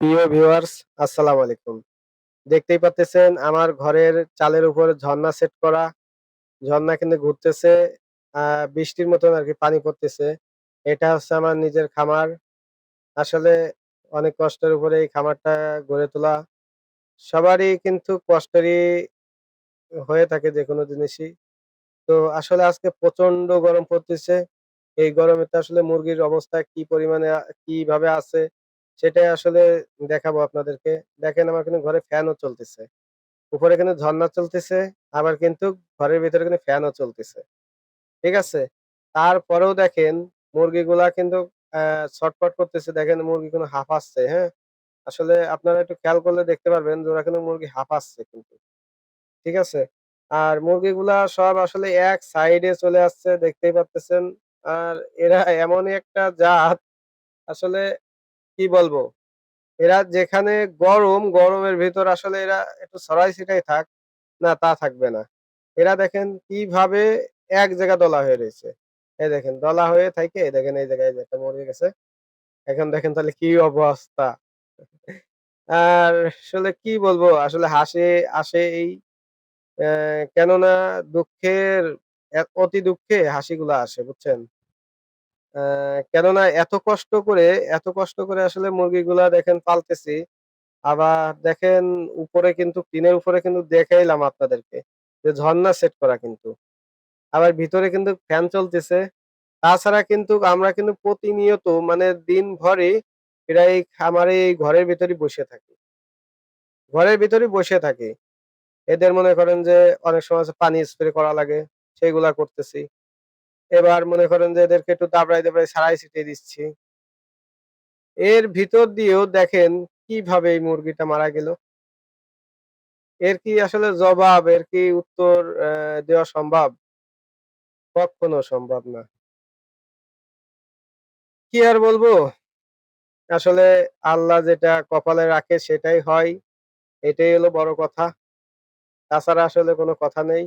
প্রিয় ভিউয়ার্স, আসসালামু আলাইকুম। দেখতেই পাচ্ছেন আমার ঘরের চালের উপর ঝর্ণা সেট করা। ঝর্ণা কিন্তু ঘুরতেছে বৃষ্টির মতন আর কি পানি পড়তেছে। এটা হচ্ছে আমার নিজের খামার। আসলে অনেক কষ্টের উপরে এই খামারটা গড়ে তোলা। সবারই কিন্তু কষ্টেরই হয়ে থাকে যে কোনো জিনিসই। তো আসলে আজকে প্রচণ্ড গরম পড়তেছে। এই গরমে তো আসলে মুরগির অবস্থা কি পরিমাণে, কীভাবে আছে? সেটাই আসলে দেখাবো আপনাদেরকে। দেখেন আমার কিন্তু ঘরে ফ্যানও চলতেছে। উপরে কিন্তু ঝর্ণা চলতেছে, আবার কিন্তু ঘরের ভিতরে কিন্তু ফ্যানও চলতেছে। ঠিক আছে? তারপরেও দেখেন মুরগিগুলা কিন্তু ছটফট করতেছে। দেখেন মুরগি কিন্তু হাঁপাচ্ছে হ্যাঁ? আসলে আপনারা একটু খেয়াল করলে দেখতে পারবেন যে ওরা কিন্তু মুরগি হাঁপাচ্ছে কিন্তু। ঠিক আছে? আর মুরগিগুলা সব আসলে এক সাইডে চলে আসছে, দেখতেই পাচ্ছেন আর এরা এমনই একটা জাত, আসলে কি বলব? এরা যেখানে গরম, গরমের ভিতর আসলে এরা একটু ছড়াই ছিটাই থাক, না তা থাকবে না। এরা দেখেন কীভাবে এক জায়গা দলা হয়ে রয়েছে। এই দেখেন, দলা হয়ে থাকে দেখেন, এই জায়গায় একটা মুরগি গেছে। এখন দেখেন তাহলে কি অবস্থা? আর আসলে কি বলব? আসলে হাসি, আসে এই কেননা দুঃখের অতি দুঃখে হাসিগুলা আসে, বুঝছেন? কেননা এত কষ্ট করে, এত কষ্ট করে আসলে মুরগিগুলা দেখেন পালতেছি। আবার দেখেন উপরে কিন্তু, টিনের উপরে কিন্তু দেখাইলাম আপনাদেরকে যে ঝর্ণা সেট করা কিন্তু। আবার ভিতরে কিন্তু ফ্যান চলতেছে। তাছাড়া কিন্তু আমরা কিন্তু প্রতিনিয়ত মানে দিন ভরে প্রায় খামারে এই ঘরের ভিতরে বসে থাকি। ঘরের ভিতরে বসে থাকি। এদের মনে করেন যে অনেক সময় পানি স্প্রে করা লাগে সেগুলা করতেছি। এবার মনে করেন যে এদেরকে একটু দাবড়াই দাবড়াই ছাড়াই ছিটিয়ে দিচ্ছি। এর ভিতর দিয়েও দেখেন কীভাবে এই মুরগিটা মারা গেল। এর কি আসলে জবাব, এর কি উত্তর দেওয়া সম্ভব? কখনো সম্ভব না। কি আর বলব? আসলে আল্লাহ যেটা কপালে রাখে সেটাই হয়, এটাই হলো বড় কথা। তাছাড়া আসলে কোনো কথা নেই।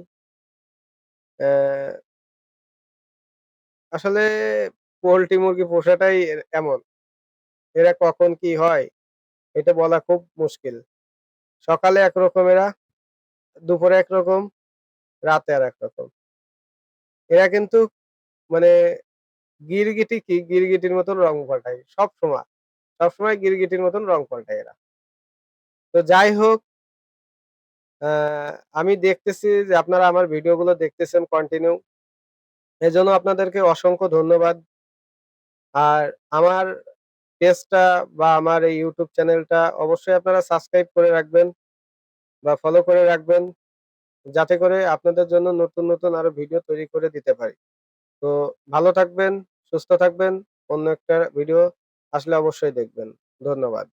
আসলে পোল্ট্রি মুরগি পোষাটাই এমন। এরা কখন কি হয়, এটা বলা খুব মুশকিল। সকালে একরকম এরা, দুপুরে একরকম, রাতে আর একরকম। এরা কিন্তু মানে গিরগিটি কি, গিরগিটির মতন রং পাল্টায়, সব সময়। সবসময় গিরগিটির মতন রং পাল্টায় এরা। তো যাই হোক আমি দেখতেছি যে আপনারা আমার ভিডিওগুলো দেখতেছেন কন্টিনিউ এজন্য আপনাদেরকে অসংখ্য ধন্যবাদ। আর আমার পেজটা বা আমার এই ইউটিউব চ্যানেলটা অবশ্যই আপনারা সাবস্ক্রাইব করে রাখবেন বা ফলো করে রাখবেন, যাতে করে আপনাদের জন্য নতুন নতুন আরও ভিডিও তৈরি করে দিতে পারি। তো ভালো থাকবেন, সুস্থ থাকবেন, অন্য একটা ভিডিও আসলে অবশ্যই দেখবেন। ধন্যবাদ।